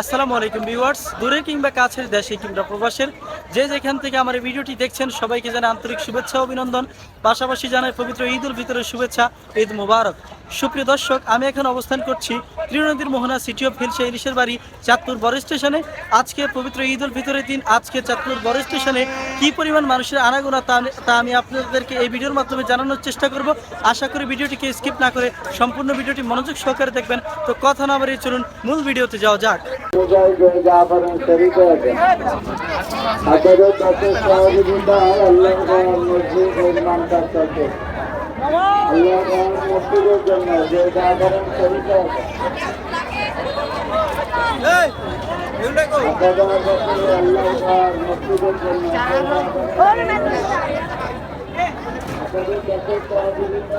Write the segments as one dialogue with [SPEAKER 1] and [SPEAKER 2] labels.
[SPEAKER 1] আসসালামু আলাইকুম ভিউয়ার্স। দূরে কিংবা কাছের দেশে কিংবা প্রবাসের যে যেখান থেকে আমার এই ভিডিওটি দেখছেন, সবাইকে জানাই আন্তরিক শুভেচ্ছা, অভিনন্দন। পাশাপাশি জানাই পবিত্র ঈদ উল ফিতরের শুভেচ্ছা, ঈদ মুবারক। সুপ্রিয় দর্শক, আমি এখন অবস্থান করছি ত্রিনদীর মোহনা সিটি অফ হিলসে ইলিশের বাড়ি, চাঁদপুর বড় স্টেশনে। আজকে পবিত্র ঈদ উল ফিতরের দিন, আজকে চাঁদপুর বড় স্টেশনে কি পরিমাণ মানুষের আনাগোনা তা আমি আপনাদেরকে এই ভিডিওর মাধ্যমে জানানোর চেষ্টা করব। আশা করি ভিডিওটিকে স্কিপ না করে সম্পূর্ণ ভিডিওটি মনোযোগ সহকারে দেখবেন। তো কথা না বাড়িয়ে চলুন, মূল ভিডিওতে যাওয়া যাক।
[SPEAKER 2] আপনাদের কাছে সহযোগিতা আল্লাহ মসজিদ নির্মাণ করতেছে আল্লাহ মসজিদের জন্য যে শরীক হয়েছে আপনাদের মসজিদের কাছে সহযোগিতা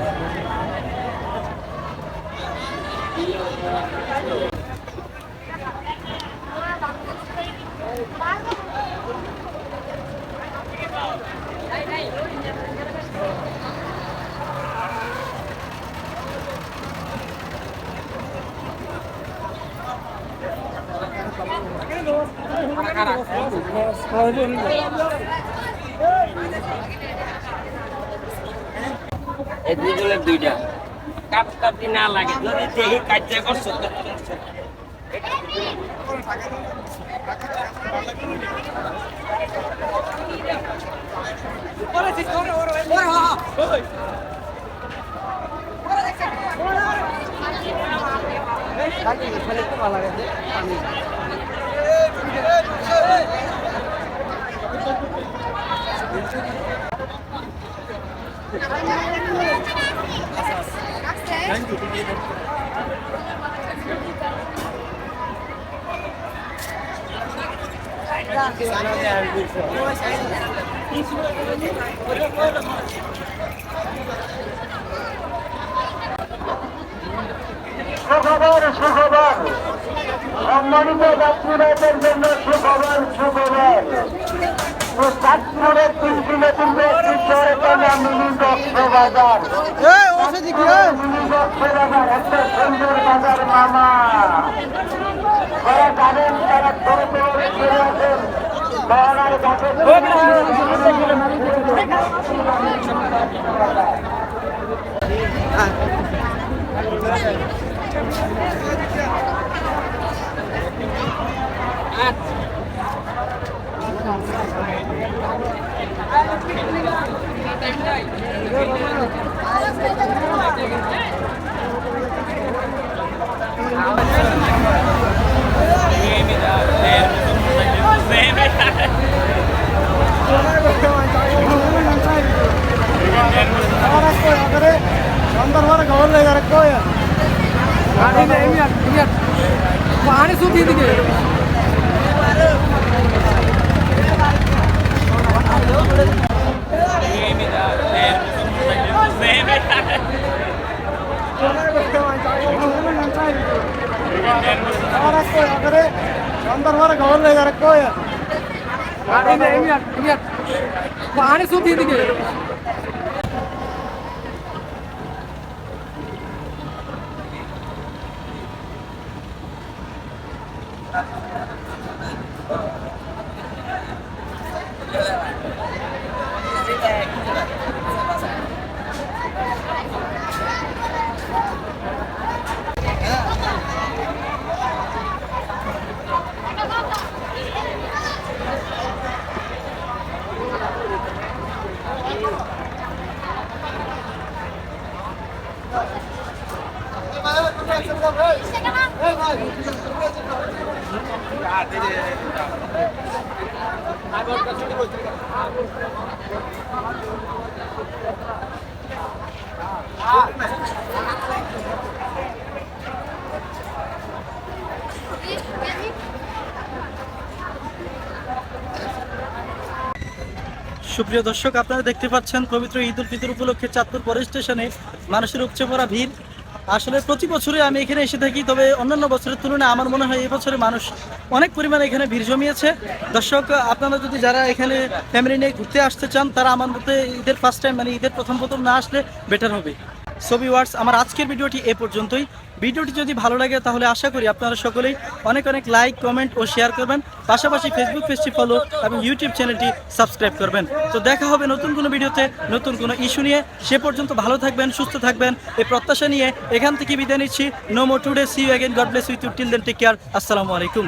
[SPEAKER 3] দুইজনের দুইটা কাপ কাপি না লাগে যদি দেখি কাজটা করছ করছ।
[SPEAKER 2] সুখবর সুখবর সম্মানিত যাত্রীদের জন্য সুখবর সুখবর। চাঁদপুরের তিন পিছনে টানা মিনি কক্সবাজার মিনি কক্সবাজার একটা সুন্দর বাজার মামা। জানেন তারা ছোট আছেন पाणी सुधी
[SPEAKER 4] అందరు గవర్నర్ గారు ఎక్కువ పానీ సుద్ధి
[SPEAKER 1] সুপ্রিয় দর্শক, আপনারা দেখতে পাচ্ছেন পবিত্র ঈদ উল ফিতর উপলক্ষে চাঁদপুর পরে স্টেশনে মানুষের উপচে পড়া ভিড়। আসলে প্রতি বছরে আমি এখানে এসে থাকি, তবে অন্যান্য বছরের তুলনায় আমার মনে হয় এবছরে মানুষ অনেক পরিমাণে এখানে ভিড় জমিয়েছে। দর্শক, আপনারা যদি যারা এখানে ফ্যামিলি নিয়ে ঘুরতে আসতে চান, তারা আমার মতে ঈদের ফার্স্ট টাইম মানে ঈদের প্রথম প্রথম না আসলে বেটার হবে। ছবি ওয়ার্ডস আমার আজকের ভিডিওটি এ পর্যন্তই। ভিডিওটি যদি ভালো লাগে, তাহলে আশা করি আপনারা সকলেই অনেক অনেক লাইক কমেন্ট ও শেয়ার করবেন। পাশাপাশি ফেসবুক পেজটি ফলো এবং ইউটিউব চ্যানেলটি সাবস্ক্রাইব করবেন। তো দেখা হবে নতুন কোনো ভিডিওতে, নতুন কোনো ইস্যু নিয়ে। সে পর্যন্ত ভালো থাকবেন, সুস্থ থাকবেন। এই প্রত্যাশা নিয়ে এখান থেকে বিদায় নিচ্ছি। No more today see you again God bless with you till then take care আসসালামু আলাইকুম।